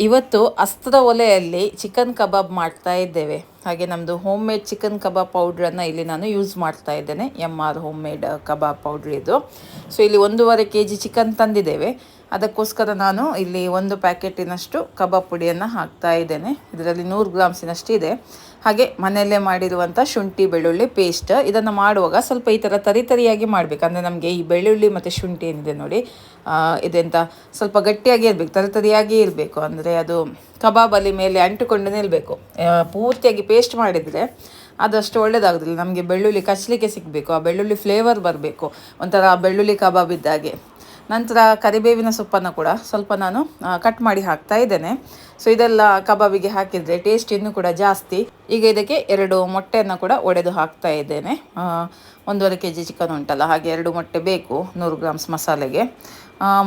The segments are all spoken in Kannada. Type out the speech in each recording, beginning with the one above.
ಇವತ್ತು ಅಸ್ತ್ರದ ಒಲೆಯಲ್ಲಿ ಚಿಕನ್ ಕಬಾಬ್ ಮಾಡ್ತಾ ಇದ್ದೇವೆ. ಹಾಗೆ ನಮ್ಮದು ಹೋಮ್ ಮೇಡ್ ಚಿಕನ್ ಕಬಾಬ್ ಪೌಡ್ರನ್ನು ಇಲ್ಲಿ ನಾನು ಯೂಸ್ ಮಾಡ್ತಾ ಇದ್ದೇನೆ. M R home made kebab powder ಇದು. ಸೊ ಇಲ್ಲಿ ಒಂದೂವರೆ ಕೆ ಜಿ ಚಿಕನ್ ತಂದಿದ್ದೇವೆ. ಅದಕ್ಕೋಸ್ಕರ ನಾನು ಇಲ್ಲಿ ಒಂದು ಪ್ಯಾಕೆಟಿನಷ್ಟು ಕಬಾಬ್ ಪುಡಿಯನ್ನು ಹಾಕ್ತಾ ಇದ್ದೇನೆ. ಇದರಲ್ಲಿ ನೂರು ಗ್ರಾಮ್ಸಿನಷ್ಟು ಇದೆ. ಹಾಗೆ ಮನೆಯಲ್ಲೇ ಮಾಡಿರುವಂಥ ಶುಂಠಿ ಬೆಳ್ಳುಳ್ಳಿ ಪೇಸ್ಟ್ ಇದನ್ನು ಮಾಡುವಾಗ ಸ್ವಲ್ಪ ಈ ಥರ ತರಿತರಿಯಾಗಿ ಮಾಡಬೇಕು. ಅಂದರೆ ನಮಗೆ ಈ ಬೆಳ್ಳುಳ್ಳಿ ಮತ್ತು ಶುಂಠಿ ಏನಿದೆ ನೋಡಿ ಇದೆಂತ ಸ್ವಲ್ಪ ಗಟ್ಟಿಯಾಗಿ ಇರಬೇಕು, ತರಿ ತರಿಯಾಗಿ ಇರಬೇಕು. ಅಂದರೆ ಅದು ಕಬಾಬಲ್ಲಿ ಮೇಲೆ ಅಂಟಿಕೊಂಡು ನಿಲ್ಲಬೇಕು ಪೂರ್ತಿಯಾಗಿ ಪೇಸ್ಟ್ ಮಾಡಿದರೆ ಅದಷ್ಟು ಒಳ್ಳೇದಾಗೋದಿಲ್ಲ. ನಮಗೆ ಬೆಳ್ಳುಳ್ಳಿ ಕಚ್ಚಲಿಕ್ಕೆ ಸಿಗಬೇಕು. ಆ ಬೆಳ್ಳುಳ್ಳಿ ಫ್ಲೇವರ್ ಬರಬೇಕು. ಒಂಥರ ಬೆಳ್ಳುಳ್ಳಿ ಕಬಾಬ್ ಇದ್ದಾಗೆ. ನಂತರ ಕರಿಬೇವಿನ ಸೊಪ್ಪನ್ನು ಕೂಡ ಸ್ವಲ್ಪ ನಾನು ಕಟ್ ಮಾಡಿ ಹಾಕ್ತಾ ಇದ್ದೇನೆ. ಸೊ ಇದೆಲ್ಲ ಕಬಾಬಿಗೆ ಹಾಕಿದರೆ ಟೇಸ್ಟ್ ಇನ್ನೂ ಕೂಡ ಜಾಸ್ತಿ. ಈಗ ಇದಕ್ಕೆ ಎರಡು ಮೊಟ್ಟೆಯನ್ನು ಕೂಡ ಒಡೆದು ಹಾಕ್ತಾ ಇದ್ದೇನೆ. ಒಂದೂವರೆ ಕೆ ಜಿ ಚಿಕನ್ ಉಂಟಲ್ಲ, ಹಾಗೆ ಎರಡು ಮೊಟ್ಟೆ ಬೇಕು ನೂರು ಗ್ರಾಮ್ಸ್ ಮಸಾಲೆಗೆ.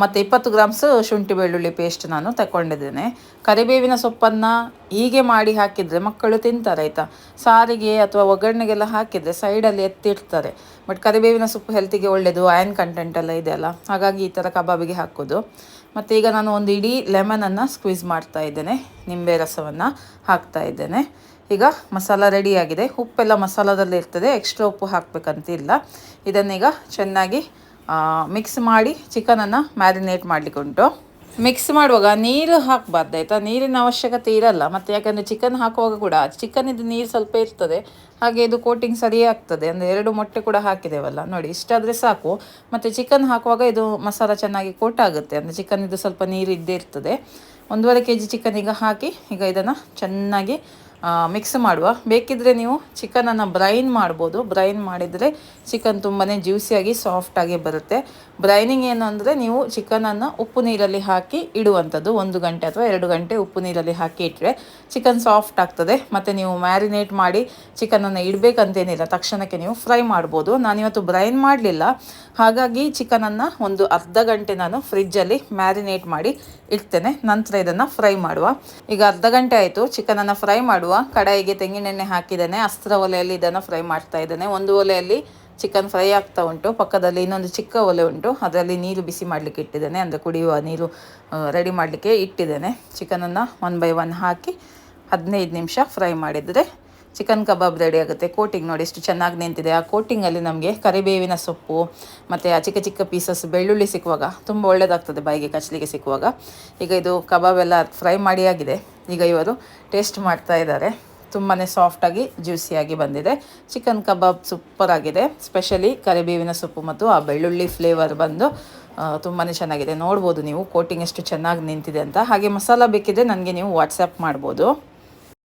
ಮತ್ತು ಇಪ್ಪತ್ತು ಗ್ರಾಮ್ಸ್ ಶುಂಠಿ ಬೆಳ್ಳುಳ್ಳಿ ಪೇಸ್ಟ್ ನಾನು ತಗೊಂಡಿದ್ದೇನೆ ಕರಿಬೇವಿನ ಸೊಪ್ಪನ್ನು ಹೀಗೆ ಮಾಡಿ ಹಾಕಿದರೆ ಮಕ್ಕಳು ತಿಂತಾರೆ, ಆಯಿತಾ? ಸಾರಿಗೆ ಅಥವಾ ಒಗ್ಗರಣೆಗೆಲ್ಲ ಹಾಕಿದರೆ ಸೈಡಲ್ಲಿ ಎತ್ತಿಡ್ತಾರೆ. ಬಟ್ ಕರಿಬೇವಿನ ಸೊಪ್ಪು ಹೆಲ್ತಿಗೆ ಒಳ್ಳೆಯದು ಆಯನ್ ಕಂಟೆಂಟ್ ಎಲ್ಲ ಇದೆಯಲ್ಲ ಹಾಗಾಗಿ ಈ ಥರ ಕಬಾಬಿಗೆ ಹಾಕೋದು. ಮತ್ತು ಈಗ ನಾನು ಒಂದು ಇಡೀ ಲೆಮನನ್ನು ಸ್ಕ್ವೀಸ್ ಮಾಡ್ತಾ ಇದ್ದೇನೆ, ನಿಂಬೆ ರಸವನ್ನು ಹಾಕ್ತಾ ಇದ್ದೇನೆ. ಈಗ ಮಸಾಲ ರೆಡಿಯಾಗಿದೆ ಉಪ್ಪೆಲ್ಲ ಮಸಾಲದಲ್ಲಿ ಇರ್ತದೆ. ಎಕ್ಸ್ಟ್ರಾ ಉಪ್ಪು ಹಾಕಬೇಕಂತಿಲ್ಲ. ಇದನ್ನೀಗ ಚೆನ್ನಾಗಿ ಮಿಕ್ಸ್ ಮಾಡಿ ಚಿಕನನ್ನು ಮ್ಯಾರಿನೇಟ್ ಮಾಡಲಿಕ್ಕುಂಟು. ಮಿಕ್ಸ್ ಮಾಡುವಾಗ ನೀರು ಹಾಕಬಾರ್ದು, ಆಯಿತಾ? ನೀರಿನ ಅವಶ್ಯಕತೆ ಇರಲ್ಲ. ಮತ್ತು ಯಾಕಂದರೆ ಚಿಕನ್ ಹಾಕುವಾಗ ಕೂಡ ಚಿಕನಿದ್ದು ನೀರು ಸ್ವಲ್ಪ ಇರ್ತದೆ. ಹಾಗೆ ಇದು ಕೋಟಿಂಗ್ ಸರಿ ಆಗ್ತದೆ. ಅಂದರೆ ಎರಡು ಮೊಟ್ಟೆ ಕೂಡ ಹಾಕಿದ್ದೇವಲ್ಲ ನೋಡಿ, ಇಷ್ಟಾದರೆ ಸಾಕು. ಮತ್ತು ಚಿಕನ್ ಹಾಕುವಾಗ ಇದು ಮಸಾಲ ಚೆನ್ನಾಗಿ ಕೋಟ್ ಆಗುತ್ತೆ. ಅಂದರೆ ಇದು ಸ್ವಲ್ಪ ನೀರು ಇದ್ದೇ ಇರ್ತದೆ. ಒಂದೂವರೆ ಕೆ ಜಿ ಚಿಕನ್ ಈಗ ಹಾಕಿ, ಈಗ ಇದನ್ನು ಚೆನ್ನಾಗಿ ಮಿಕ್ಸ್ ಮಾಡುವ. ಬೇಕಿದ್ದರೆ ನೀವು ಚಿಕನನ್ನು ಬ್ರೈನ್ ಮಾಡ್ಬೋದು. ಬ್ರೈನ್ ಮಾಡಿದರೆ ಚಿಕನ್ ತುಂಬಾ ಜ್ಯೂಸಿಯಾಗಿ ಸಾಫ್ಟಾಗಿ ಬರುತ್ತೆ. ಬ್ರೈನಿಂಗ್ ಏನು ಅಂದರೆ ನೀವು ಚಿಕನನ್ನು ಉಪ್ಪು ನೀರಲ್ಲಿ ಹಾಕಿ ಇಡುವಂಥದ್ದು. ಒಂದು ಗಂಟೆ ಅಥವಾ ಎರಡು ಗಂಟೆ ಉಪ್ಪು ನೀರಲ್ಲಿ ಹಾಕಿ ಇಟ್ಟರೆ ಚಿಕನ್ ಸಾಫ್ಟ್ ಆಗ್ತದೆ. ಮತ್ತು ನೀವು ಮ್ಯಾರಿನೇಟ್ ಮಾಡಿ ಚಿಕನನ್ನು ಇಡಬೇಕಂತೇನಿಲ್ಲ. ತಕ್ಷಣಕ್ಕೆ ನೀವು ಫ್ರೈ ಮಾಡ್ಬೋದು. ನಾನಿವತ್ತು ಬ್ರೈನ್ ಮಾಡಲಿಲ್ಲ. ಹಾಗಾಗಿ ಚಿಕನನ್ನು ಒಂದು ಅರ್ಧ ಗಂಟೆ ನಾನು ಫ್ರಿಜ್ಜಲ್ಲಿ ಮ್ಯಾರಿನೇಟ್ ಮಾಡಿ ಇಡ್ತೇನೆ. ನಂತರ ಇದನ್ನು ಫ್ರೈ ಮಾಡುವ. ಈಗ ಅರ್ಧ ಗಂಟೆ ಆಯಿತು ಚಿಕನನ್ನು ಫ್ರೈ ಮಾಡುವ. ಕಡಾಯಿಗೆ ತೆಂಗಿನೆಣ್ಣೆ ಹಾಕಿದ್ದಾನೆ. ಅಸ್ತ್ರ ಒಲೆಯಲ್ಲಿ ಇದನ್ನು ಫ್ರೈ ಮಾಡ್ತಾ ಇದ್ದಾನೆ. ಒಂದು ಒಲೆಯಲ್ಲಿ ಚಿಕನ್ ಫ್ರೈ ಆಗ್ತಾ ಉಂಟು. ಪಕ್ಕದಲ್ಲಿ ಇನ್ನೊಂದು ಚಿಕ್ಕ ಒಲೆ ಉಂಟು. ಅದರಲ್ಲಿ ನೀರು ಬಿಸಿ ಮಾಡಲಿಕ್ಕೆ ಇಟ್ಟಿದ್ದೇನೆ. ಅಂದರೆ ಕುಡಿಯುವ ನೀರು ರೆಡಿ ಮಾಡಲಿಕ್ಕೆ ಇಟ್ಟಿದ್ದೇನೆ. ಚಿಕನನ್ನು ಒನ್ ಬೈ ಒನ್ ಹಾಕಿ ಹದಿನೈದು ನಿಮಿಷ ಫ್ರೈ ಮಾಡಿದರೆ ಚಿಕನ್ ಕಬಾಬ್ ರೆಡಿ ಆಗುತ್ತೆ. ಕೋಟಿಂಗ್ ನೋಡಿ ಎಷ್ಟು ಚೆನ್ನಾಗಿ ನಿಂತಿದೆ. ಆ ಕೋಟಿಂಗಲ್ಲಿ ನಮಗೆ ಕರಿಬೇವಿನ ಸೊಪ್ಪು, ಮತ್ತು ಆ ಚಿಕ್ಕ ಚಿಕ್ಕ ಪೀಸಸ್ ಬೆಳ್ಳುಳ್ಳಿ ಸಿಕ್ಕುವಾಗ, ತುಂಬ ಒಳ್ಳೆಯದಾಗ್ತದೆ ಬಾಯಿಗೆ ಕಚ್ಚಲಿಗೆ ಸಿಕ್ಕುವಾಗ. ಈಗ ಇದು ಕಬಾಬ್ ಎಲ್ಲ ಫ್ರೈ ಮಾಡಿ ಆಗಿದೆ. ಈಗ ಇವರು ಟೇಸ್ಟ್ ಮಾಡ್ತಾ ಇದ್ದಾರೆ. ತುಂಬಾ ಸಾಫ್ಟಾಗಿ ಜ್ಯೂಸಿಯಾಗಿ ಬಂದಿದೆ. ಚಿಕನ್ ಕಬಾಬ್ ಸೂಪರ್ ಆಗಿದೆ. ಸ್ಪೆಷಲಿ ಕರಿಬೇವಿನ ಸೊಪ್ಪು ಮತ್ತು ಆ ಬೆಳ್ಳುಳ್ಳಿ ಫ್ಲೇವರ್ ಬಂದು ತುಂಬಾ ಚೆನ್ನಾಗಿದೆ. ನೋಡ್ಬೋದು ನೀವು ಕೋಟಿಂಗ್ ಎಷ್ಟು ಚೆನ್ನಾಗಿ ನಿಂತಿದೆ ಅಂತ. ಹಾಗೆ ಮಸಾಲ ಬೇಕಿದ್ರೆ ನನಗೆ ನೀವು ವಾಟ್ಸಪ್ ಮಾಡ್ಬೋದು.